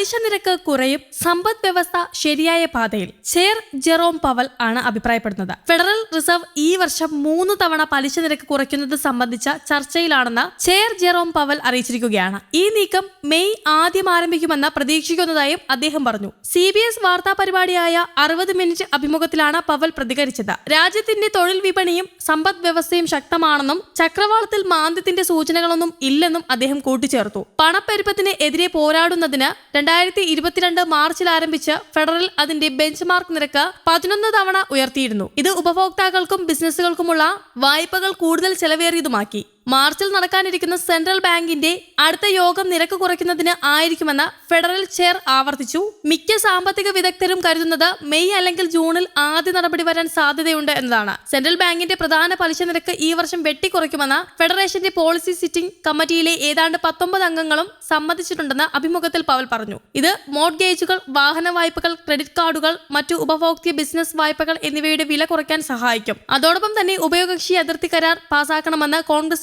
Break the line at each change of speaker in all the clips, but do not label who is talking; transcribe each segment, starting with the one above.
പലിശ നിരക്ക് കുറയും സമ്പദ് വ്യവസ്ഥ ശരിയായ പാതയിൽ. ചെയർ ജെറോം പവൽ ആണ് അഭിപ്രായപ്പെടുന്നത്. ഫെഡറൽ റിസർവ് ഈ വർഷം മൂന്ന് തവണ പലിശ നിരക്ക് കുറയ്ക്കുന്നത് സംബന്ധിച്ച ചർച്ചയിലാണെന്ന് ചെയർ ജെറോം പവൽ അറിയിച്ചിരിക്കുകയാണ്. ഈ നീക്കം മെയ് ആദ്യം ആരംഭിക്കുമെന്ന് പ്രതീക്ഷിക്കുന്നതായും അദ്ദേഹം പറഞ്ഞു. സി ബി എസ് വാർത്താ പരിപാടിയായ അറുപത് മിനിറ്റ് അഭിമുഖത്തിലാണ് പവൽ പ്രതികരിച്ചത്. രാജ്യത്തിന്റെ തൊഴിൽ വിപണിയും സമ്പദ് വ്യവസ്ഥയും ശക്തമാണെന്നും ചക്രവാളത്തിൽ മാന്ദ്യത്തിന്റെ സൂചനകളൊന്നും ഇല്ലെന്നും അദ്ദേഹം കൂട്ടിച്ചേർത്തു. പണപ്പെരുപ്പത്തിന് എതിരെ പോരാടുന്നതിന് രണ്ടായിരത്തി ഇരുപത്തിരണ്ട് മാർച്ചിൽ ആരംഭിച്ച ഫെഡറൽ അതിന്റെ ബെഞ്ച് മാർക്ക് നിരക്ക് പതിനൊന്ന് തവണ ഉയർത്തിയിരുന്നു. ഇത് ഉപഭോക്താക്കൾക്കും ബിസിനസ്സുകൾക്കുമുള്ള വായ്പകൾ കൂടുതൽ ചെലവേറിയതുമാക്കി. മാർച്ചിൽ നടക്കാനിരിക്കുന്ന സെൻട്രൽ ബാങ്കിന്റെ അടുത്ത യോഗം നിരക്ക് കുറയ്ക്കുന്നതിന് ആയിരിക്കുമെന്ന് ഫെഡറൽ ചെയർ ആവർത്തിച്ചു. മിക്ക സാമ്പത്തിക വിദഗ്ധരും കരുതുന്നത് മെയ് അല്ലെങ്കിൽ ജൂണിൽ ആദ്യ നടപടി വരാൻ സാധ്യതയുണ്ട് എന്നതാണ്. സെൻട്രൽ ബാങ്കിന്റെ പ്രധാന പലിശ നിരക്ക് ഈ വർഷം വെട്ടിക്കുറയ്ക്കുമെന്ന് ഫെഡറേഷന്റെ പോളിസി സിറ്റിംഗ് കമ്മിറ്റിയിലെ ഏതാണ്ട് പത്തൊമ്പത് അംഗങ്ങളും സമ്മതിച്ചിട്ടുണ്ടെന്ന് അഭിമുഖത്തിൽ പവൽ പറഞ്ഞു. ഇത് മോഡ്ഗേജുകൾ വാഹന വായ്പകൾ ക്രെഡിറ്റ് കാർഡുകൾ മറ്റു ഉപഭോക്തൃ ബിസിനസ് വായ്പകൾ എന്നിവയുടെ വില കുറയ്ക്കാൻ സഹായിക്കും. അതോടൊപ്പം തന്നെ ഉഭയകക്ഷി അതിർത്തി കരാർ പാസാക്കണമെന്ന്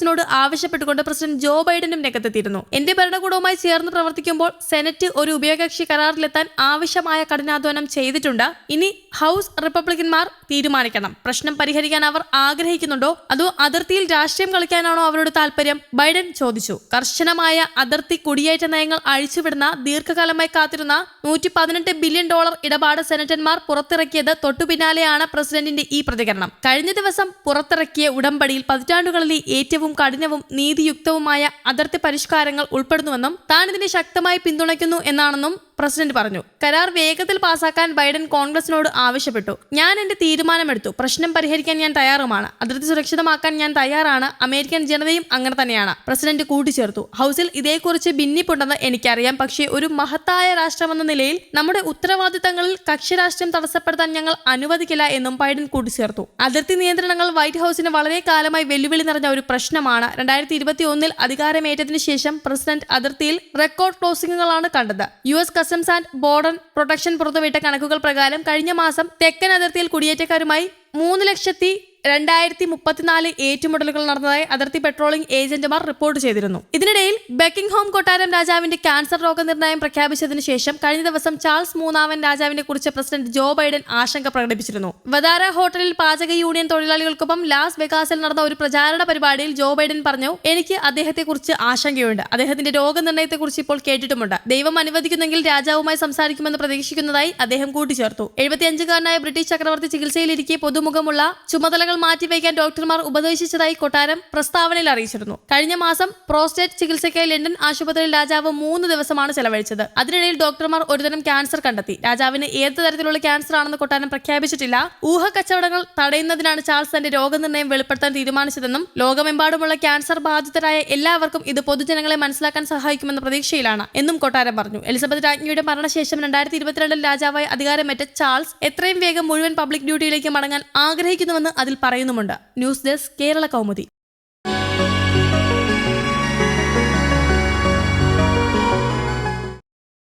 കോൺഗ്രസിനോട് ആവശ്യപ്പെട്ടുകൊണ്ട് പ്രസിഡന്റ് ജോ ബൈഡനും രംഗത്തെത്തിയിരുന്നു. എന്റെ ഭരണകൂടവുമായി ചേർന്ന് പ്രവർത്തിക്കുമ്പോൾ സെനറ്റ് ഒരു ഉഭയകക്ഷി കരാറിലെത്താൻ ആവശ്യമായ കഠിനാധ്വാനം ചെയ്തിട്ടുണ്ട്. ഇനി ഹൗസ് റിപ്പബ്ലിക്കന്മാർ തീരുമാനിക്കണം. പ്രശ്നം പരിഹരിക്കാൻ അവർ ആഗ്രഹിക്കുന്നുണ്ടോ? അതോ അതിർത്തിയിൽ രാഷ്ട്രീയം കളിക്കാനാണോ അവരുടെ താല്പര്യം? ബൈഡൻ ചോദിച്ചു. കർശനമായ അതിർത്തി കുടിയേറ്റ നയങ്ങൾ അഴിച്ചുവിടുന്ന ദീർഘകാലമായി കാത്തിരുന്ന നൂറ്റി പതിനെട്ട് ബില്യൺ ഡോളർ ഇടപാട് സെനറ്റന്മാർ പുറത്തിറക്കിയത് തൊട്ടുപിന്നാലെയാണ് പ്രസിഡന്റിന്റെ ഈ പ്രതികരണം. കഴിഞ്ഞ ദിവസം പുറത്തിറക്കിയ ഉടമ്പടിയിൽ പതിറ്റാണ്ടുകളിലെ ഏറ്റവും കഠിനവും നീതിയുക്തവുമായ അതിർത്തി പരിഷ്കാരങ്ങൾ ഉൾപ്പെടുന്നുവെന്നും താൻ ഇതിനെ ശക്തമായി പിന്തുണയ്ക്കുന്നു എന്നാണെന്നും പ്രസിഡന്റ് പറഞ്ഞു കരാർ വേഗത്തിൽ പാസാക്കാൻ ബൈഡൻ കോൺഗ്രസിനോട് ആവശ്യപ്പെട്ടു. ഞാൻ എന്റെ തീരുമാനമെടുത്തു. പ്രശ്നം പരിഹരിക്കാൻ ഞാൻ തയ്യാറുമാണ്. അതിർത്തി സുരക്ഷിതമാക്കാൻ ഞാൻ തയ്യാറാണ്. അമേരിക്കൻ ജനതയും അങ്ങനെ തന്നെയാണ്. പ്രസിഡന്റ് കൂട്ടിച്ചേർത്തു ഹൗസിൽ ഇതേക്കുറിച്ച് ഭിന്നിപ്പുണ്ടെന്ന് എനിക്കറിയാം. പക്ഷേ ഒരു മഹത്തായ രാഷ്ട്രമെന്ന നിലയിൽ നമ്മുടെ ഉത്തരവാദിത്തങ്ങളിൽ കക്ഷിരാഷ്ട്രം തടസ്സപ്പെടുത്താൻ ഞങ്ങൾ അനുവദിക്കില്ല എന്നും ബൈഡൻ കൂട്ടിച്ചേർത്തു. അതിർത്തി നിയന്ത്രണങ്ങൾ വൈറ്റ് ഹൗസിന് വളരെ കാലമായി വെല്ലുവിളി നിറഞ്ഞ ഒരു പ്രശ്നമാണ്. രണ്ടായിരത്തി ഇരുപത്തി ഒന്നിൽ അധികാരമേറ്റതിനു ശേഷം പ്രസിഡന്റ് അതിർത്തിയിൽ റെക്കോർഡ് ക്ലോസിംഗുകളാണ് കണ്ടത്. U S customs and border protection പുറത്തുവിട്ട കണക്കുകൾ പ്രകാരം കഴിഞ്ഞ മാസം തെക്കൻ അതിർത്തിയിൽ കുടിയേറ്റക്കാരുമായി മൂന്ന് ലക്ഷത്തി രണ്ടായിരത്തി മുപ്പത്തിനാല് ഏറ്റുമുട്ടലുകൾ നടന്നതായി അതിർത്തി പെട്രോളിംഗ് ഏജന്റുമാർ റിപ്പോർട്ട് ചെയ്തിരുന്നു. ഇതിനിടയിൽ ബക്കിംഗ്ഹോം കൊട്ടാരം രാജാവിന്റെ ക്യാൻസർ രോഗനിർണയം പ്രഖ്യാപിച്ചതിനു ശേഷം കഴിഞ്ഞ ദിവസം ചാൾസ് മൂന്നാമൻ രാജാവിനെ കുറിച്ച് പ്രസിഡന്റ് ജോ ബൈഡൻ ആശങ്ക പ്രകടിപ്പിച്ചിരുന്നു. വദാര ഹോട്ടലിൽ പാചക യൂണിയൻ തൊഴിലാളികൾക്കൊപ്പം ലാസ് വെഗാസിൽ നടന്ന ഒരു പ്രചാരണ പരിപാടിയിൽ ജോ ബൈഡൻ പറഞ്ഞു എനിക്ക് അദ്ദേഹത്തെക്കുറിച്ച് ആശങ്കയുണ്ട്. അദ്ദേഹത്തിന്റെ രോഗനിർണയത്തെക്കുറിച്ച് ഇപ്പോൾ കേട്ടിട്ടുമുണ്ട്. ദൈവം അനുവദിക്കുന്നെങ്കിൽ രാജാവുമായി സംസാരിക്കുമെന്ന് പ്രതീക്ഷിക്കുന്നതായി അദ്ദേഹം കൂട്ടിച്ചേർത്തു. എഴുപത്തിയഞ്ചുകാരനായ ബ്രിട്ടീഷ് ചക്രവർത്തി ചികിത്സയിലിരിക്കെ പൊതുമുഖമുള്ള ചുമതലകൾ മാറ്റിവെക്കാൻ ഡോക്ടർമാർ ഉപദേശിച്ചതായി കൊട്ടാരം പ്രസ്താവനയിൽ അറിയിച്ചിരുന്നു. കഴിഞ്ഞ മാസം പ്രോസ്റ്റേറ്റ് ചികിത്സയ്ക്കായി ലണ്ടൻ ആശുപത്രിയിൽ രാജാവ് മൂന്ന് ദിവസമാണ് ചെലവഴിച്ചത്. അതിനിടയിൽ ഡോക്ടർമാർ ഒരുതരം ക്യാൻസർ കണ്ടെത്തി. രാജാവിന് ഏത് തരത്തിലുള്ള ക്യാൻസർ ആണെന്ന് കൊട്ടാരം പ്രഖ്യാപിച്ചിട്ടില്ല. ഊഹ കച്ചവടങ്ങൾ തടയുന്നതിനാണ് ചാൾസ് തന്റെ രോഗനിർണയം വെളിപ്പെടുത്താൻ തീരുമാനിച്ചതെന്നും ലോകമെമ്പാടുമുള്ള ക്യാൻസർ ബാധിതരായ എല്ലാവർക്കും ഇത് പൊതുജനങ്ങളെ മനസ്സിലാക്കാൻ സഹായിക്കുമെന്ന പ്രതീക്ഷയിലാണ് എന്നും കൊട്ടാരം പറഞ്ഞു. എലിസബത്ത് രാജ്ഞിയുടെ മരണശേഷം രണ്ടായിരത്തി ഇരുപത്തിരണ്ടിൽ രാജാവായി അധികാരമേറ്റ ചാൾസ് എത്രയും വേഗം മുഴുവൻ പബ്ലിക് ഡ്യൂട്ടിയിലേക്ക് മടങ്ങാൻ ആഗ്രഹിക്കുന്നുവെന്ന് അതിൽ പറയുന്നുമുണ്ട്. News desk Kerala Kaumudi.